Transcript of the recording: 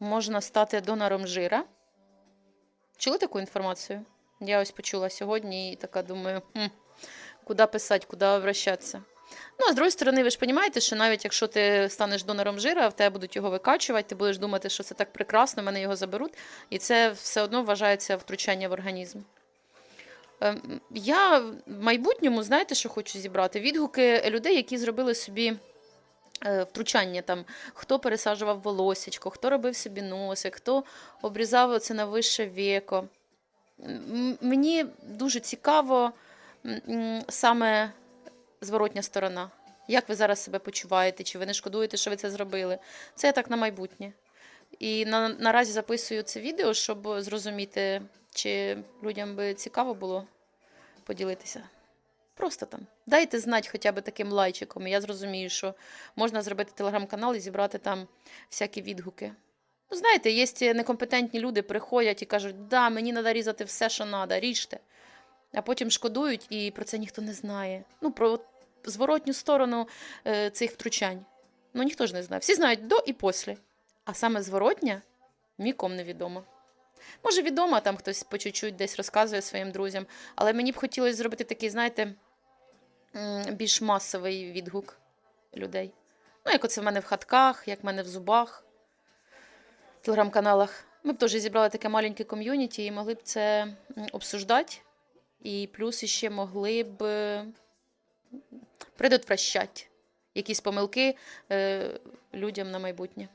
можна стати донором жира. Чули таку інформацію? Я ось почула сьогодні і така думаю, хм, куди писати, куди обращатися. Ну, а з другої сторони, ви ж розумієте, що навіть якщо ти станеш донором жира, в тебе будуть його викачувати, ти будеш думати, що це так прекрасно, мене його заберуть, і це все одно вважається втручання в організм. Ем, Я в майбутньому, знаєте, що хочу зібрати? Відгуки людей, які зробили собі втручання, там, хто пересаджував волосечко, хто робив собі носик, хто обрізав це на вище віко. Мені дуже цікаво саме зворотня сторона. Як ви зараз себе почуваєте? Чи ви не шкодуєте, що ви це зробили? Це я так на майбутнє. І на, наразі записую це відео, щоб зрозуміти, чи людям би цікаво було поділитися. Просто там. Дайте знати хоча б таким лайчиком. Я зрозумію, що можна зробити телеграм-канал і зібрати там всякі відгуки. Ну, знаєте, є некомпетентні люди, приходять і кажуть, да, мені треба різати все, що треба, ріжте. А потім шкодують, і про це ніхто не знає. Ну, про зворотню сторону е, цих втручань. Ну, ніхто ж не знає. Всі знають до і після. А саме зворотня нікому не відомо. Може, відомо, там хтось по чуть-чуть десь розказує своїм друзям, але мені б хотілося зробити такий, знаєте, більш масовий відгук людей. Ну, як оце в мене в хатках, як в мене в зубах, в телеграм-каналах. Ми б теж зібрали таке маленьке ком'юніті і могли б це обсуждати. І плюс іще могли б предотвращати якісь помилки е, людям на майбутнє.